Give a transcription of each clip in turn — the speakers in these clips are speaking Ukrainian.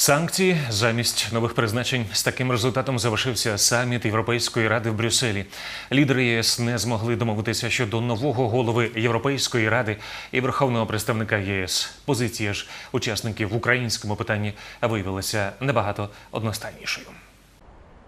Санкції замість нових призначень з таким результатом завершився саміт Європейської ради в Брюсселі. Лідери ЄС не змогли домовитися щодо нового голови Європейської ради і верховного представника ЄС. Позиція ж учасників в українському питанні виявилася набагато одностайнішою.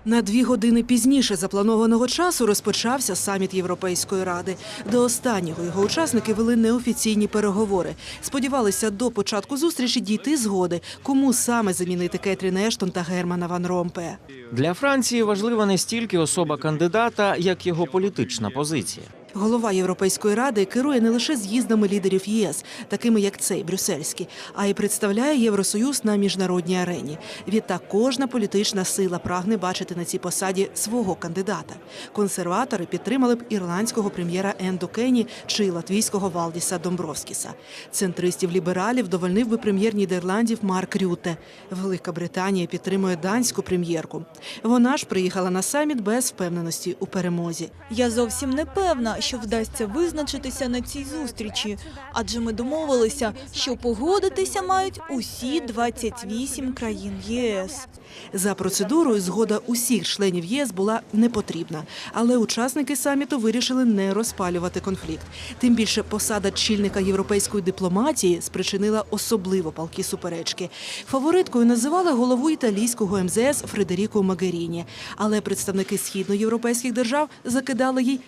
На дві години пізніше запланованого часу розпочався саміт Європейської ради. До останнього його учасники вели неофіційні переговори. Сподівалися до початку зустрічі дійти згоди, кому саме замінити Кетрін Ештон та Германа Ван Ромпе. Для Франції важлива не стільки особа кандидата, як його політична позиція. Голова Європейської ради керує не лише з'їздами лідерів ЄС, такими як цей брюссельський, а й представляє Євросоюз на міжнародній арені. Відтак кожна політична сила прагне бачити на цій посаді свого кандидата. Консерватори підтримали б ірландського прем'єра Енду Кенні чи латвійського Валдіса Домбровскіса. Центристів-лібералів довольнив би прем'єр Нідерландів Марк Рюте. Велика Британія підтримує данську прем'єрку. Вона ж приїхала на саміт без впевненості у перемозі. Я зовсім не певна, що вдасться визначитися на цій зустрічі, адже ми домовилися, що погодитися мають усі 28 країн ЄС. За процедурою згода усіх членів ЄС була не потрібна, але учасники саміту вирішили не розпалювати конфлікт. Тим більше посада чільника європейської дипломатії спричинила особливо палкі суперечки. Фавориткою називали голову італійського МЗС Фредеріко Магеріні, але представники східноєвропейських держав закидали їй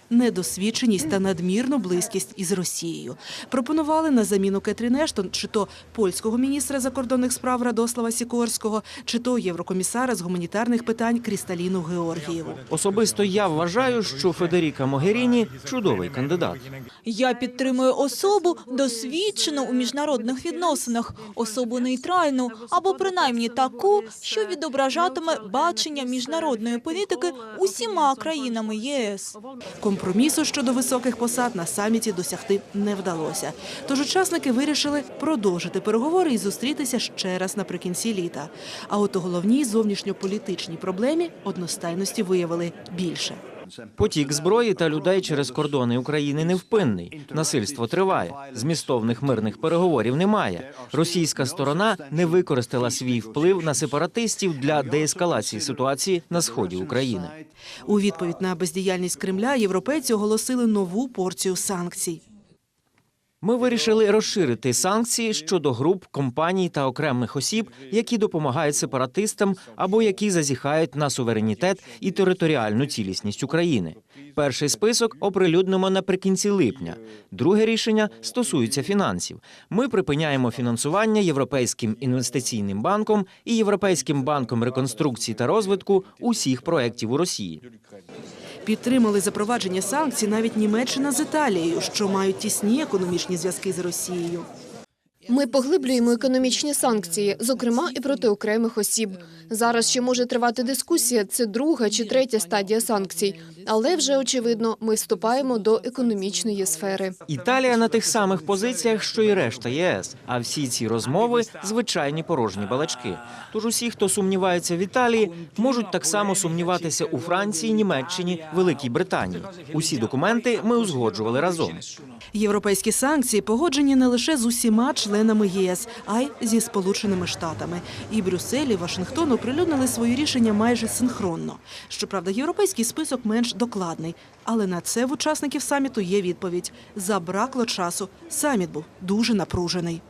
недосвідченість та надмірну близькість із Росією. Пропонували на заміну Кетрін Ештон чи то польського міністра закордонних справ Радослава Сікорського, чи то єврокомісара з гуманітарних питань Крісталіну Георгієву. Особисто я вважаю, що Федеріка Могеріні чудовий кандидат. Я підтримую особу, досвідчену у міжнародних відносинах, особу нейтральну або принаймні таку, що відображатиме бачення міжнародної політики усіма країнами ЄС. Компромісу щодо високих посад на саміті досягти не вдалося. Тож учасники вирішили продовжити переговори і зустрітися ще раз наприкінці літа. А от у головній зовнішньополітичній проблемі одностайності виявили більше. Потік зброї та людей через кордони України невпинний. Насильство триває. Змістовних мирних переговорів немає. Російська сторона не використала свій вплив на сепаратистів для деескалації ситуації на сході України. У відповідь на бездіяльність Кремля європейці оголосили нову порцію санкцій. Ми вирішили розширити санкції щодо груп, компаній та окремих осіб, які допомагають сепаратистам або які зазіхають на суверенітет і територіальну цілісність України. Перший список оприлюднимо наприкінці липня. Друге рішення стосується фінансів. Ми припиняємо фінансування Європейським інвестиційним банком і Європейським банком реконструкції та розвитку усіх проєктів у Росії. Підтримали запровадження санкцій навіть Німеччина з Італією, що мають тісні економічні зв'язки з Росією. Ми поглиблюємо економічні санкції, зокрема і проти окремих осіб. Зараз ще може тривати дискусія. Це друга чи третя стадія санкцій, але вже очевидно, ми вступаємо до економічної сфери. Італія на тих самих позиціях, що і решта ЄС. А всі ці розмови звичайні порожні балачки. Тож усі, хто сумнівається в Італії, можуть так само сумніватися у Франції, Німеччині, Великій Британії. Усі документи ми узгоджували разом. Європейські санкції погоджені не лише з усіма членами ЄС, а й зі Сполученими Штатами. І Брюссель, і Вашингтон оприлюднили свої рішення майже синхронно. Щоправда, європейський список менш докладний, але на це в учасників саміту є відповідь: забракло часу. Саміт був дуже напружений.